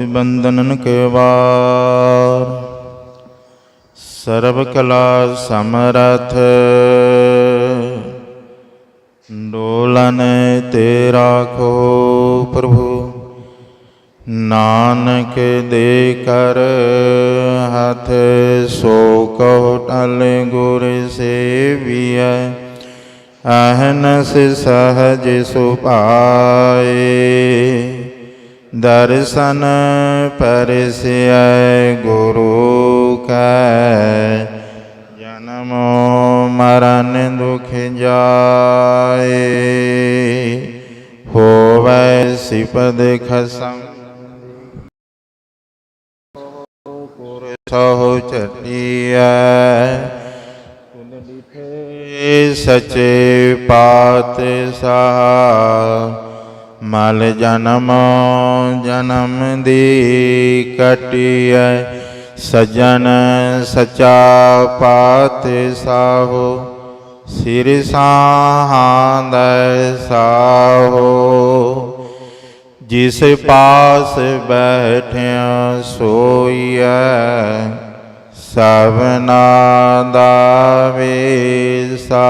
ਬੰਧਨਨ ਕੇ ਵਾਰ ਸਰਬ ਕਲਾ ਸਮਰਥ ਡੋਲਨ ਤੇ ਰਾਖੋ ਪ੍ਰਭੂ ਨਾਨਕ ਦੇ ਕਰ ਹੱਥ ਸੋ ਕਉ ਟਲ ਗੁਰ ਸੇਵੀਐ ਅਹਨਸ ਸਹਜ ਸੁਭਾਏ ਦਰਸ਼ਨ ਪਰਸਿਐ ਗੁਰੂ ਕੈ। ਜਨਮ ਮਰਨ ਦੁਖ ਜਾਏ, ਹੋਵੇ ਸਿਪਦ ਖਸਮ। ਸਹੁ ਚਟਿਐ ਸਚੇ ਪਾਤ ਸਾਹ ਮਲ ਜਨਮ ਜਨਮ ਦੀ ਕਟਿਐ, ਸਜਣ ਸਚਾ ਪਾਤ ਸਾਹੋ ਸਿਰ ਸਾਹਾਂਦੈ ਸਾਹੋ। ਜਿਸ ਪਾਸ ਬੈਠਿਆ ਸੋਈਐ, ਸਭਨਾ ਦਾ ਵੇਸਾਹੋ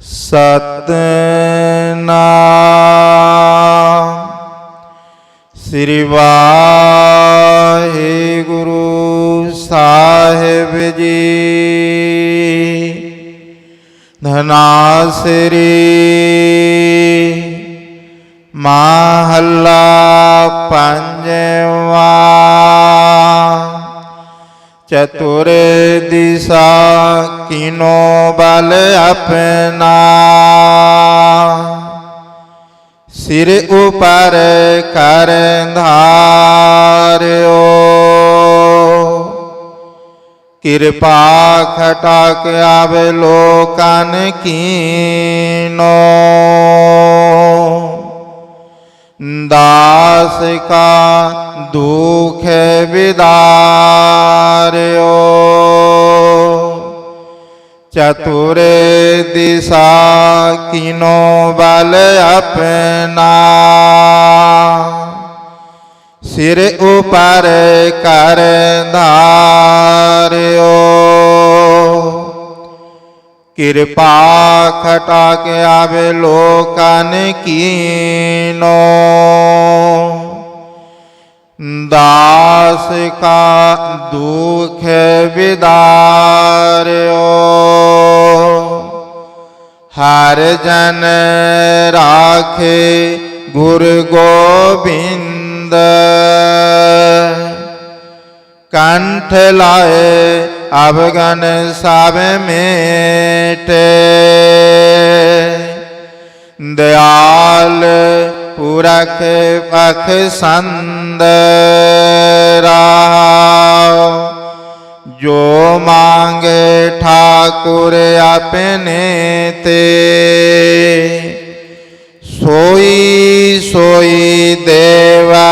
ਸਤਨਾਮ ਸ੍ਰੀ ਵਾਹਿਗੁਰੂ ਸਾਹਿਬ ਜੀ। ਧਨਾਸਰੀ ਮਹੱਲਾ ਪੰਜਵਾ ਚਤੁਰ ਦਿਸ਼ਾ ਕਿਨੋ ਬਲ ਆਪਣਾ। ਸਿਰ ਉਪਰ ਕਰ ਧਾਰਿਓ ਕਿਰਪਾ ਖਟਾਕ ਆਵੇ ਲੋਕਨ ਕੀਨੋ। ਦਾਸ ਕਾ ਦੁਖ ਵਿਦਾਰਿਓ। ਚਤੁਰ ਦਿਸ਼ਾ ਕਿਨੋ ਬਲ ਆਪਣਾ। ਸਿਰ ਉਪਰ ਕਰ ਧਾਰਿਓ। ਕਿਰਪਾ ਖਟਾ ਕੇ ਆਵੇ ਲੋਕਨ ਕੀਨੋ। ਦਾਸ ਕਾ ਦੁਖ ਵਿਦਾਰਿਓ। ਹਰ ਜਨ ਰਾਖੇ ਗੁਰ ਗੋਬਿੰਦ। ਕੰਠ ਲਾਏ ਅਵਗਨ ਸਭ ਮੇਟੇ। ਦਿਆਲ ਪੁਰਖ ਪਖ ਸੰਦ। ਜੋ ਮੰਗੇ ਠਾਕੁਰ ਆਪਣੇ ਤੇ ਸੋਈ ਸੋਈ ਦੇਵਾ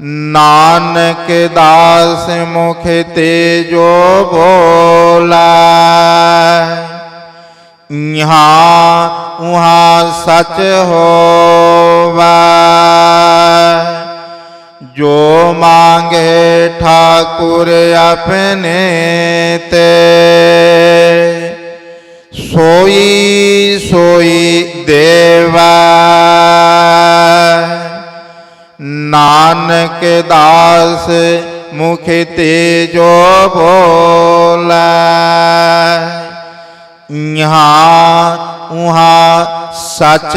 ਨਾਨਕ ਦਾਸ ਮੁਖ ਤੇ ਜੋ ਬੋਲਾ ਯਹਾਂ ਉਹਾਂ ਸਚ ਹੋਵਾ ਜੋ ਮੰਗੇ ਠਾਕੁਰ ਆਪਣੇ ਤੇ ਸੋਈ ਸੋਈ ਦੇਵਾ ਨਾਨਕ ਦਾਸ ਮੁਖ ਤੇ ਜੋ ਬੋਲਾ ਯਹਾਂ ਉਹਾਂ ਸਚ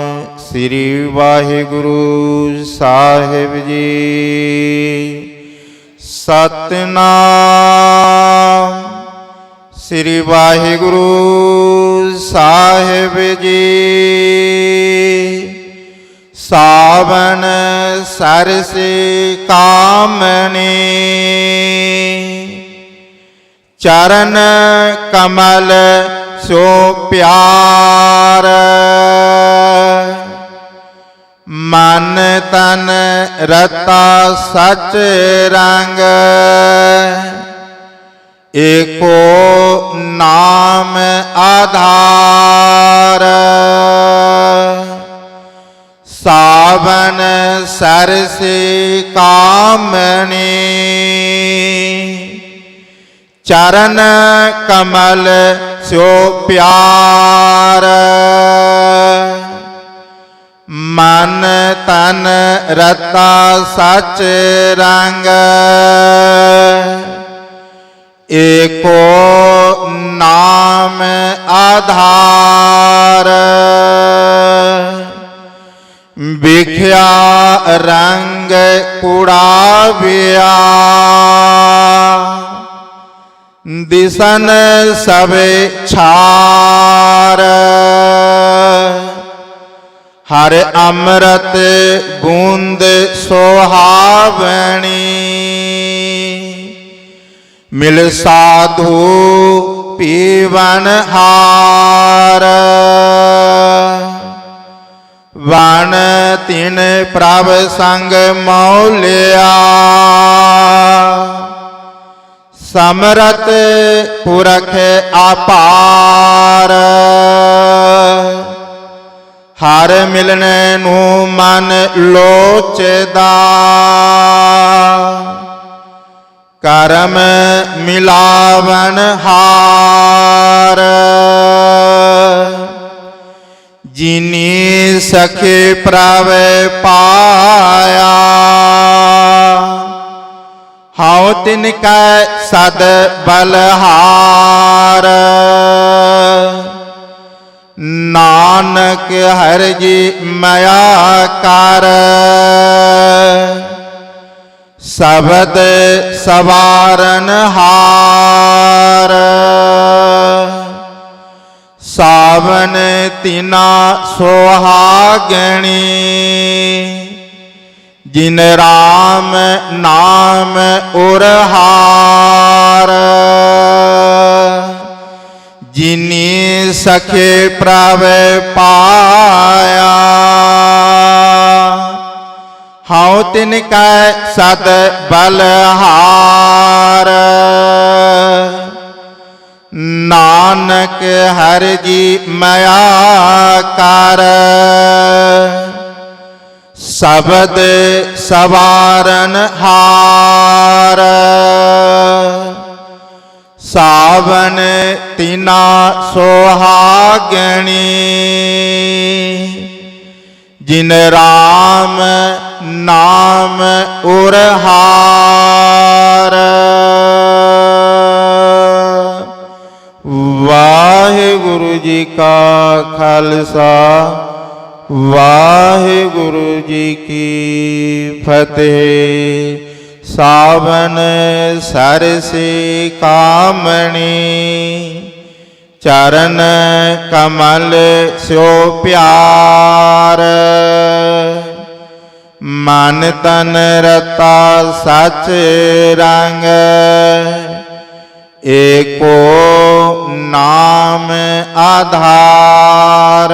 ਸ੍ਰੀ ਵਾਹਿਗੁਰੂ ਸਾਹਿਬ ਜੀ। ਸਤਨਾਮ ਸ੍ਰੀ ਵਾਹਿਗੁਰੂ ਸਾਹਿਬ ਜੀ। ਸਾਵਨ ਸਰਸੇ ਕਾਮਨੀ ਚਰਨ ਕਮਲ ਸੋ ਪਿਆਰ। ਮਨ ਤਨ ਰਤਾ ਸਚ ਰੰਗ। ਏਕੋ ਨਾਮ ਆਧਾਰ। ਸਾਵਨ ਸਰਸੇ ਕਾਮਣੀ। ਚਰਨ ਕਮਲ ਸਿਓ ਪਿਆਰ। ਮਨ ਤਨ ਰਤਾ ਸਚ ਰੰਗ। ਏਕੋ ਨਾਮ ਆਧਾਰ। ਵਿਖਿਆ ਰੰਗ ਕੁੜਾਵਿਆ ਦਿਸਨ ਸਵੇ ਛਾਰ। ਹਰ ਅੰਮ੍ਰਿਤ ਬੂੰਦ ਸੁਹਾਵਣੀ। ਮਿਲ ਸਾਧੂ ਪੀਵਨ ਹਾਰ। ਵਣ ਤਿਨ ਪ੍ਰਭ ਸੰਗ ਮੌਲਿਆ। ਸਮਰਤ ਪੁਰਖ ਆਪਾਰ ਹਰ ਮਿਲਣ ਨੂੰ ਮਨ ਲੋਚਦਾ। ਕਰਮ ਮਿਲਾਵਨ ਹਾਰ। ਜਿਨੀ ਸਖੇ ਪ੍ਰਭ ਪਾਇਆ। ਹਉ ਤਿਨ ਕੈ ਸਦ ਬਲਹਾਰ। ਨਾਨਕ ਹਰ ਜੀ ਮਾਇਆ ਕਰ। ਸਬਦ ਸਵਾਰਨ ਹਾਰ। ਸਾਵਨ ਤਿਨਾ ਸੁਹਾਗਣੀ। ਜਿਨ ਰਾਮ ਨਾਮ ਉਰਹਾਰ ਜਿਨੀ ਸਖੇ ਪ੍ਰਭ ਪਾਇਆ। ਹਉ ਤਿਨ ਕੈ ਸਦ ਬਲਹਾਰ ਨਾਨਕ ਹਰ ਜੀ ਮਾਇਆ ਕਰ। ਸਬਦ ਸਵਾਰਨ ਹਾਰ। ਸਾਵਨ ਤਿਨਾ ਸੁਹਾਗਣੀ। ਜਿਨ ਰਾਮ ਨਾਮ ਉਰਹਾਰ। ਵਾਹਿਗੁਰੂ ਜੀ ਕਾ ਖਾਲਸਾ, ਵਾਹਿਗੁਰੂ ਜੀ ਕੀ ਫਤਿਹ। ਸਾਵਨ ਸਰਸੇ ਕਾਮਣੀ, ਚਰਨ ਕਮਲ ਸਿਓ ਪਿਆਰ। ਮਨ ਤਨ ਰਤਾ ਸਚ ਰੰਗ, ਏਕੋ ਨਾਮ ਆਧਾਰ।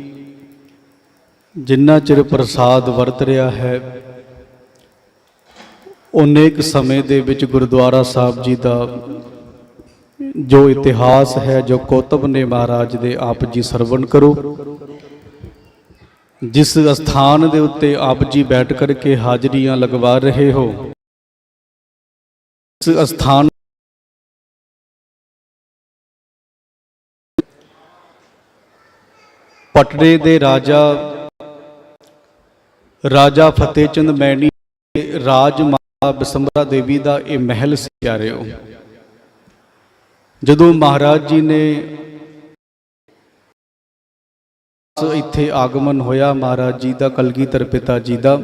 ਜਿੰਨਾ ਚਿਰ ਪ੍ਰਸਾਦ ਵਰਤ ਰਿਹਾ ਹੈ ਉਹਨੇ ਇੱਕ ਸਮੇਂ ਦੇ ਵਿੱਚ ਗੁਰਦੁਆਰਾ ਸਾਹਿਬ ਜੀ ਦਾ ਜੋ ਇਤਿਹਾਸ ਹੈ, ਜੋ ਕੋਤਬ ਨੇ ਮਹਾਰਾਜ ਦੇ ਆਪ ਜੀ ਸਰਵਣ ਕਰੋ, ਜਿਸ ਸਥਾਨ ਦੇ ਉੱਤੇ ਆਪ ਜੀ ਬੈਠ ਕਰਕੇ ਹਾਜ਼ਰੀਆਂ ਲਗਵਾ ਰਹੇ ਹੋ, ਇਸ ਸਥਾਨ ਪਟਨੇ ਦੇ ਰਾਜਾ ਰਾਜਾ ਫਤਿਹ ਚੰਦ ਮੈਣੀ ਰਾਜ ਮਾਤਾ ਬਿਸੰਬਰਾ ਦੇਵੀ ਦਾ ਇਹ ਮਹਿਲ ਸੀ ਪਿਆਰਿਓ। ਜਦੋਂ ਮਹਾਰਾਜ ਜੀ ਨੇ ਇੱਥੇ ਆਗਮਨ ਹੋਇਆ, ਮਹਾਰਾਜ ਜੀ ਦਾ, ਕਲਗੀਧਰ ਪਿਤਾ ਜੀ ਦਾ,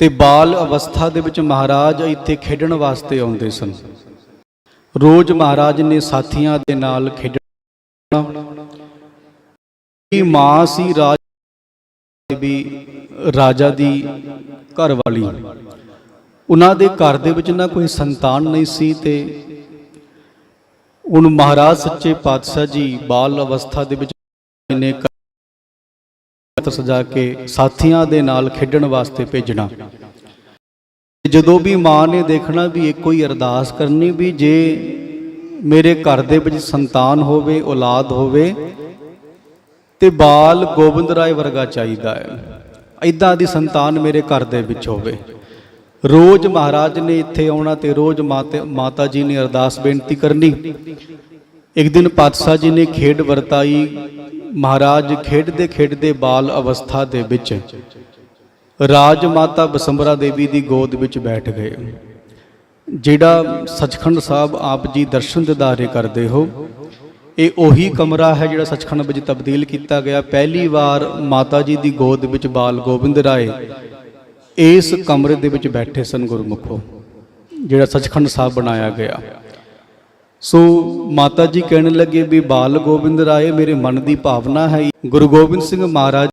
ਤੇ ਬਾਲ ਅਵਸਥਾ ਦੇ ਵਿੱਚ ਮਹਾਰਾਜ ਇੱਥੇ ਖੇਡਣ ਵਾਸਤੇ ਆਉਂਦੇ ਸਨ। ਰੋਜ਼ ਮਹਾਰਾਜ ਨੇ ਸਾਥੀਆਂ ਦੇ ਨਾਲ ਖੇਡਣਾ। ਇਹ ਮਾਂ ਸੀ, ਰਾਜ ਵੀ ਰਾਜਾ ਦੀ ਘਰ ਵਾਲੀ ਉਹਨਾਂ ਦੇ ਘਰ ਦੇ ਵਿੱਚ ਨਾ ਕੋਈ ਸੰਤਾਨ ਨਹੀਂ ਸੀ ਤੇ ਹੁਣ ਮਹਾਰਾਜ ਸੱਚੇ ਪਾਤਸ਼ਾਹ ਜੀ ਬਾਲ ਅਵਸਥਾ ਦੇ ਵਿੱਚ ਨੇ ਸਜਾ ਕੇ ਸਾਥੀਆਂ ਦੇ ਨਾਲ ਖੇਡਣ ਵਾਸਤੇ ਭੇਜਣਾ। ਜਦੋਂ ਵੀ ਮਾਂ ਨੇ ਦੇਖਣਾ ਵੀ ਇੱਕੋ ਹੀ ਅਰਦਾਸ ਕਰਨੀ ਵੀ ਜੇ ਮੇਰੇ ਘਰ ਦੇ ਵਿੱਚ ਸੰਤਾਨ ਹੋਵੇ, ਔਲਾਦ ਹੋਵੇ ਤੇ ਬਾਲ ਗੋਬਿੰਦ ਰਾਏ ਵਰਗਾ ਚਾਹੀਦਾ ਹੈ। ਇਦਾਂ ਦੀ ਸੰਤਾਨ ਮੇਰੇ ਘਰ ਦੇ ਵਿੱਚ ਹੋਵੇ। ਰੋਜ਼ ਮਹਾਰਾਜ ਨੇ ਇੱਥੇ ਆਉਣਾ ਤੇ ਰੋਜ਼ ਮਾਤਾ ਮਾਤਾ ਜੀ ਨੇ ਅਰਦਾਸ ਬੇਨਤੀ ਕਰਨੀ। ਇੱਕ ਦਿਨ ਪਾਤਸ਼ਾਹ ਜੀ ਨੇ ਖੇਡ ਵਰਤਾਈ। ਮਹਾਰਾਜ ਖੇਡਦੇ ਖੇਡਦੇ ਬਾਲ ਅਵਸਥਾ ਦੇ ਵਿੱਚ ਰਾਜ ਮਾਤਾ ਬਸੰਬਰਾ ਦੇਵੀ ਦੀ ਗੋਦ ਵਿੱਚ ਬੈਠ ਗਏ। ਜਿਹੜਾ ਸਚਖੰਡ ਸਾਹਿਬ ਆਪ ਜੀ ਦਰਸ਼ਨ ਦਿਦਾਰੇ ਕਰਦੇ ਹੋ ਇਹ ਉਹੀ ਕਮਰਾ ਹੈ ਜਿਹੜਾ ਸੱਚਖੰਡ ਵਿੱਚ ਤਬਦੀਲ ਕੀਤਾ ਗਿਆ। ਪਹਿਲੀ ਵਾਰ ਮਾਤਾ ਜੀ ਦੀ ਗੋਦ ਵਿੱਚ ਬਾਲ ਗੋਬਿੰਦ ਰਾਏ ਇਸ ਕਮਰੇ ਦੇ ਵਿੱਚ ਬੈਠੇ ਸਨ ਗੁਰਮੁਖੋ, ਜਿਹੜਾ ਸੱਚਖੰਡ ਸਾਹਿਬ ਬਣਾਇਆ ਗਿਆ। ਸੋ ਮਾਤਾ ਜੀ ਕਹਿਣ ਲੱਗੇ ਵੀ ਬਾਲ ਗੋਬਿੰਦ ਰਾਏ ਮੇਰੇ ਮਨ ਦੀ ਭਾਵਨਾ ਹੈ। ਗੁਰੂ ਗੋਬਿੰਦ ਸਿੰਘ ਮਹਾਰਾਜ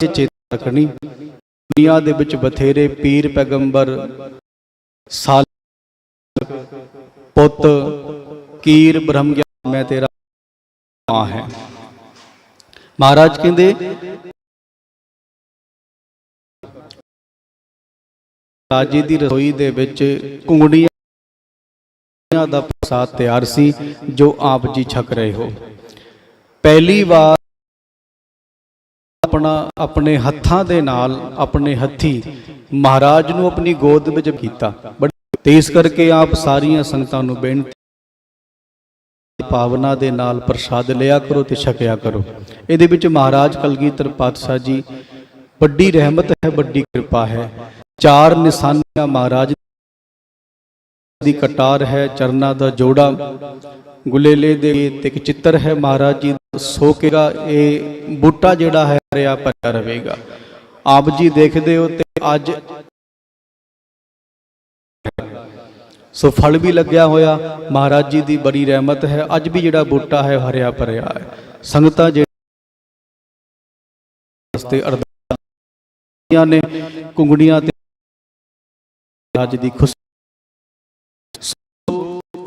ਚੇਤਾ ਰੱਖਣੀ ਦੁਨੀਆ ਦੇ ਵਿੱਚ ਬਥੇਰੇ ਪੀਰ ਪੈਗੰਬਰ, ਸਾਲ ਪੁੱਤ, ਕੀਰ, ਬ੍ਰਹਮ ਗਿਆਨ, ਮੈਂ ਤੇਰਾ ਮਾਂ ਹੈ। ਮਹਾਰਾਜ ਕਹਿੰਦੇ, ਰਾਜੀ ਦੀ ਰਸੋਈ ਦੇ ਵਿੱਚ ਕੁੰਗੜੀਆਂ ਦਾ ਪ੍ਰਸਾਦ ਤਿਆਰ ਸੀ, ਜੋ ਆਪ ਜੀ ਛਕ ਰਹੇ ਹੋ। ਪਹਿਲੀ ਵਾਰ ਆਪਣਾ, ਆਪਣੇ ਹੱਥਾਂ ਦੇ ਨਾਲ, ਆਪਣੇ ਹੱਥੀ ਮਹਾਰਾਜ ਨੂੰ ਆਪਣੀ ਗੋਦ ਵਿੱਚ ਕੀਤਾ। ਤੇ ਇਸ ਕਰਕੇ ਆਪ ਸਾਰੀਆਂ ਸੰਗਤਾਂ ਨੂੰ ਬੇਨਤੀ ਭਾਵਨਾ ਦੇ ਨਾਲ ਪ੍ਰਸਾਦ ਲਿਆ ਕਰੋ ਤੇ ਛਕਿਆ ਕਰੋ। ਇਹਦੇ ਵਿੱਚ ਮਹਾਰਾਜ ਕਲਗੀਧਰ ਪਾਤਸ਼ਾਹ ਜੀ, ਵੱਡੀ ਰਹਿਮਤ ਹੈ, ਵੱਡੀ ਕਿਰਪਾ ਹੈ। ਚਾਰ ਨਿਸ਼ਾਨੀਆਂ ਮਹਾਰਾਜ ਦੀ ਕਟਾਰ ਹੈ, ਚਰਨਾਂ ਦਾ ਜੋੜਾ, ਗੁਲੇਲੇ ਦੇ ਤੇ ਇੱਕ ਚਿੱਤਰ ਹੈ ਮਹਾਰਾਜ ਜੀ ਸੋ ਕੇਗਾ ਇਹ ਬੂਟਾ ਜਿਹੜਾ ਹੈ ਹਰਿਆ ਭਰਿਆ ਰਹੇਗਾ। ਆਪ ਜੀ ਦੇਖਦੇ ਹੋ ਤੇ ਅੱਜ ਸੋ ਫਲ ਵੀ ਲੱਗਿਆ ਹੋਇਆ। ਮਹਾਰਾਜ ਜੀ ਦੀ ਬੜੀ ਰਹਿਮਤ ਹੈ। ਅੱਜ ਵੀ ਜਿਹੜਾ ਬੂਟਾ ਹੈ ਹਰਿਆ ਭਰਿਆ ਹੈ। ਸੰਗਤਾਂ ਜਿਹੜੇ ਵਾਸਤੇ ਅਰਦਾਸਾਂ ਨੇ ਕੁੰਗੜੀਆਂ ਤੇ ਅੱਜ ਦੀ ਖੁਸ਼ੀ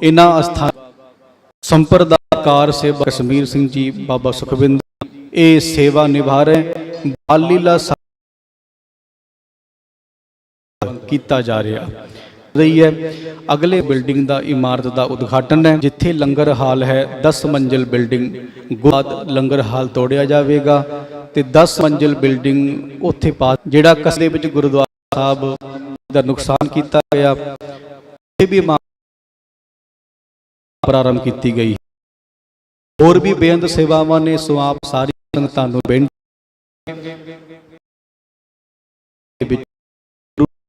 ਇਹਨਾਂ ਅਸਥਾਨ ਕਾਰ ਸੇਵਾ ਕਸ਼ਮੀਰ ਸਿੰਘ ਜੀ, ਬਾਬਾ ਸੁਖਵਿੰਦਰ ਇਹ ਸੇਵਾ ਨਿਭਾ ਰਹੇ ਬਾਲ ਲੀਲਾ ਕੀਤਾ ਜਾ ਰਿਹਾ। ਰਹੀ ਹੈ, ਅਗਲੇ ਬਿਲਡਿੰਗ ਦਾ ਇਮਾਰਤ ਦਾ ਉਦਘਾਟਨ ਹੈ, ਜਿੱਥੇ ਲੰਗਰ ਹਾਲ ਹੈ। 10 ਮੰਜ਼ਿਲ ਬਿਲਡਿੰਗ ਗੁਆਦ ਲੰਗਰ ਹਾਲ ਤੋੜਿਆ ਜਾਵੇਗਾ ਤੇ 10 ਮੰਜ਼ਿਲ ਬਿਲਡਿੰਗ ਉੱਥੇ ਪਾ ਜਿਹੜਾ ਕਸਬੇ ਵਿੱਚ ਗੁਰਦੁਆਰਾ ਸਾਹਿਬ ਦਾ ਨੁਕਸਾਨ ਕੀਤਾ ਗਿਆ, ਇਹ ਵੀ ਪ੍ਰਾਰੰਭ ਕੀਤੀ ਗਈ ਹੋਰ ਵੀ ਬੇਅੰਤ ਸੇਵਾਵਾਂ ਨੇ ਸੋ ਆਪ ਸਾਰੀ ਸੰਗਤਾਂ ਨੂੰ ਬੇਨਤੀ